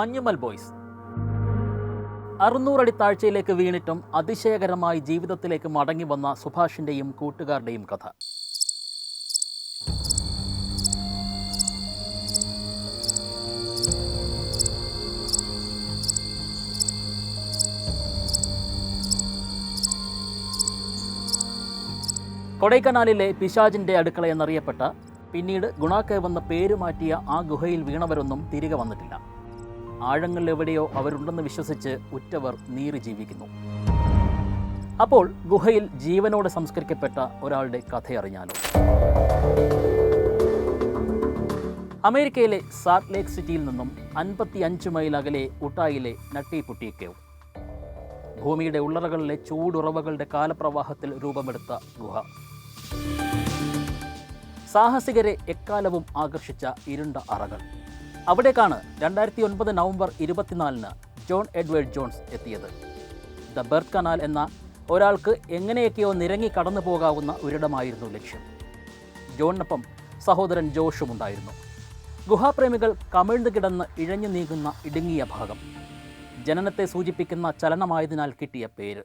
Manjummel boys. അറുന്നൂറടി താഴ്ചയിലേക്ക് വീണിട്ടും അതിശയകരമായി ജീവിതത്തിലേക്ക് മടങ്ങി വന്ന സുഭാഷിന്റെയും കൂട്ടുകാരുടെയും കഥ. കൊടൈക്കനാലിലെ പിശാജിന്റെ അടുക്കള എന്നറിയപ്പെട്ട പിന്നീട് ഗുണാക്കേവ് എന്ന പേര് മാറ്റിയ ആ ഗുഹയിൽ വീണവരൊന്നും തിരികെ വന്നിട്ടില്ല. ആഴങ്ങളിൽ എവിടെയോ അവരുണ്ടെന്ന് വിശ്വസിച്ച് ഉറ്റവർ നീറി ജീവിക്കുന്നു. അപ്പോൾ ഗുഹയിൽ ജീവനോടെ സംസ്കരിക്കപ്പെട്ട ഒരാളുടെ കഥയറിഞ്ഞാലോ അമേരിക്കയിലെ സാൾട്ട് ലേക്ക് സിറ്റിയിൽ നിന്നും അൻപത്തി അഞ്ച് മൈൽ അകലെ ഉട്ടായിലെ നട്ടിപുട്ടി കേവ് ഭൂമിയുടെ ഉള്ളറകളിലെ ചൂടുറവകളുടെ കാലപ്രവാഹത്തിൽ രൂപമെടുത്ത ഗുഹ. സാഹസികരെ എക്കാലവും ആകർഷിച്ച ഇരുണ്ട അറകൾ. അവിടേക്കാണ് രണ്ടായിരത്തി ഒൻപത് നവംബർ ഇരുപത്തിനാലിന് ജോൺ എഡ്വേർഡ് ജോൺസ് എത്തിയത്. ദ ബെർത്ത് കനാൽ എന്ന ഒരാൾക്ക് എങ്ങനെയൊക്കെയോ നിരങ്ങി കടന്നു പോകാവുന്ന ഒരിടമായിരുന്നു ലക്ഷ്യം. ജോണിനൊപ്പം സഹോദരൻ ജോഷും ഉണ്ടായിരുന്നു. ഗുഹാപ്രേമികൾ കമിഴ്ന്നു കിടന്ന് ഇഴഞ്ഞു നീങ്ങുന്ന ഇടുങ്ങിയ ഭാഗം. ജനനത്തെ സൂചിപ്പിക്കുന്ന ചലനമായതിനാൽ കിട്ടിയ പേര്.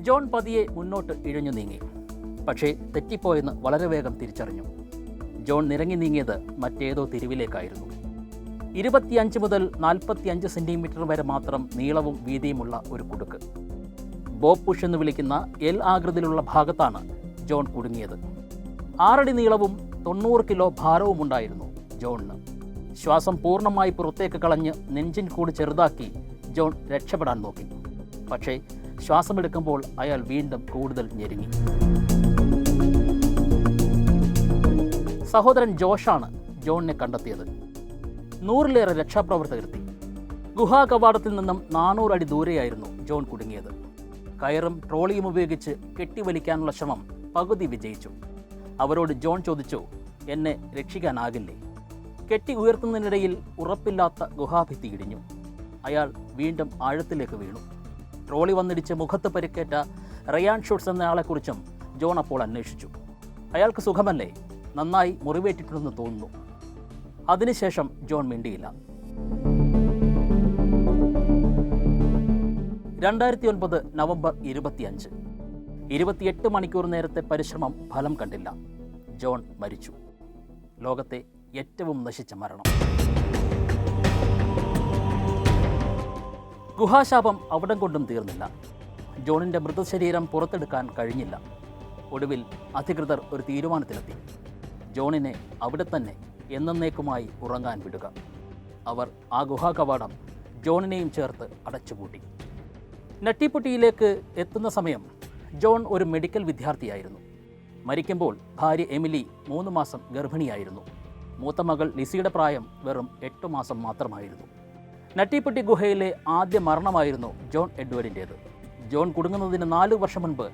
ജോൺ പതിയെ മുന്നോട്ട് ഇഴഞ്ഞു നീങ്ങി. പക്ഷേ തെറ്റിപ്പോയെന്ന് വളരെ വേഗം തിരിച്ചറിഞ്ഞു. ജോൺ നിരങ്ങി നീങ്ങിയത് മറ്റേതോ തിരിവിലേക്കായിരുന്നു. ഇരുപത്തിയഞ്ച് മുതൽ നാൽപ്പത്തിയഞ്ച് സെന്റിമീറ്റർ വരെ മാത്രം നീളവും വീതിയുമുള്ള ഒരു കുടുക്ക്. ബോബ് പുഷ് എന്ന് വിളിക്കുന്ന എൽ ആകൃതിയിലുള്ള ഭാഗത്താണ് ജോൺ കുടുങ്ങിയത്. ആറടി നീളവും തൊണ്ണൂറ് കിലോ ഭാരവും ഉണ്ടായിരുന്നു ജോണിന്. ശ്വാസം പൂർണമായി പുറത്തേക്ക് കളഞ്ഞ് നെഞ്ചിൻ കൂടി ചെറുതാക്കി ജോൺ രക്ഷപ്പെടാൻ നോക്കി. പക്ഷേ ശ്വാസമെടുക്കുമ്പോൾ അയാൾ വീണ്ടും കൂടുതൽ ഞെരുങ്ങി. സഹോദരൻ ജോഷാണ് ജോണിനെ കണ്ടെത്തിയത്. നൂറിലേറെ രക്ഷാപ്രവർത്തകരെത്തി. ഗുഹാ കവാടത്തിൽ നിന്നും നാനൂറ് അടി ദൂരെയായിരുന്നു ജോൺ കുടുങ്ങിയത്. കയറും ട്രോളിയും ഉപയോഗിച്ച് കെട്ടിവലിക്കാനുള്ള ശ്രമം പകുതി വിജയിച്ചു. അവരോട് ജോൺ ചോദിച്ചു എന്നെ രക്ഷിക്കാനാകില്ലേ? കെട്ടി ഉയർത്തുന്നതിനിടയിൽ ഉറപ്പില്ലാത്ത ഗുഹാഭിത്തി ഇടിഞ്ഞു. അയാൾ വീണ്ടും ആഴത്തിലേക്ക് വീണു. ട്രോളി വന്നിടിച്ച് മുഖത്ത് പരിക്കേറ്റ റയാൻ ഷൂട്ട്സ് എന്നയാളെക്കുറിച്ചും ജോൺ അപ്പോൾ അന്വേഷിച്ചു. അയാൾക്ക് സുഖമല്ലേ? നന്നായി മുറിവേറ്റിട്ടുണ്ടെന്ന് തോന്നുന്നു. അതിനുശേഷം ജോൺ മിണ്ടിയില്ല. രണ്ടായിരത്തി ഒൻപത് നവംബർ ഇരുപത്തിയഞ്ച്. ഇരുപത്തിയെട്ട് മണിക്കൂർ നേരത്തെ പരിശ്രമം ഫലം കണ്ടില്ല. ജോൺ മരിച്ചു. ലോകത്തെ ഏറ്റവും നശിച്ച മരണം. ഗുഹാശാപം അവിടം കൊണ്ടും തീർന്നില്ല. ജോണിന്റെ മൃതശരീരം പുറത്തെടുക്കാൻ കഴിഞ്ഞില്ല. ഒടുവിൽ അധികൃതർ ഒരു തീരുമാനത്തിലെത്തി. ജോണിനെ അവിടെ തന്നെ എന്നേക്കുമായി ഉറങ്ങാൻ വിടുക. അവർ ആ ഗുഹാ കവാടം ജോണിനെയും ചേർത്ത് അടച്ചുപൂട്ടി. നട്ടിപ്പുട്ടിയിലേക്ക് എത്തുന്ന സമയം ജോൺ ഒരു മെഡിക്കൽ വിദ്യാർത്ഥിയായിരുന്നു. മരിക്കുമ്പോൾ ഭാര്യ എമിലി മൂന്ന് മാസം ഗർഭിണിയായിരുന്നു. മൂത്ത മകൾ ലിസിയുടെ പ്രായം വെറും എട്ട് മാസം മാത്രമായിരുന്നു. നട്ടിപ്പുട്ടി ഗുഹയിലെ ആദ്യ മരണമായിരുന്നു ജോൺ എഡ്വേർഡിന്റേത്. ജോൺ കുടുങ്ങുന്നതിന് നാല് വർഷം മുൻപ്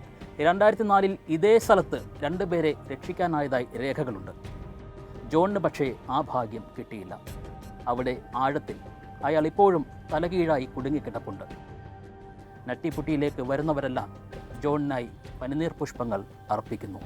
രണ്ടായിരത്തി നാലിൽ ഇതേ സ്ഥലത്ത് രണ്ടുപേരെ രക്ഷിക്കാനായതായി രേഖകളുണ്ട്. ജോണിന് പക്ഷേ ആ ഭാഗ്യം കിട്ടിയില്ല. അവിടെ ആഴത്തിൽ അയാൾ ഇപ്പോഴും തലകീഴായി കുടുങ്ങിക്കിടപ്പുണ്ട്. നട്ടിപ്പുട്ടിയിലേക്ക് വരുന്നവരെല്ലാം ജോണിനായി പനിനീർ പുഷ്പങ്ങൾ അർപ്പിക്കുന്നു.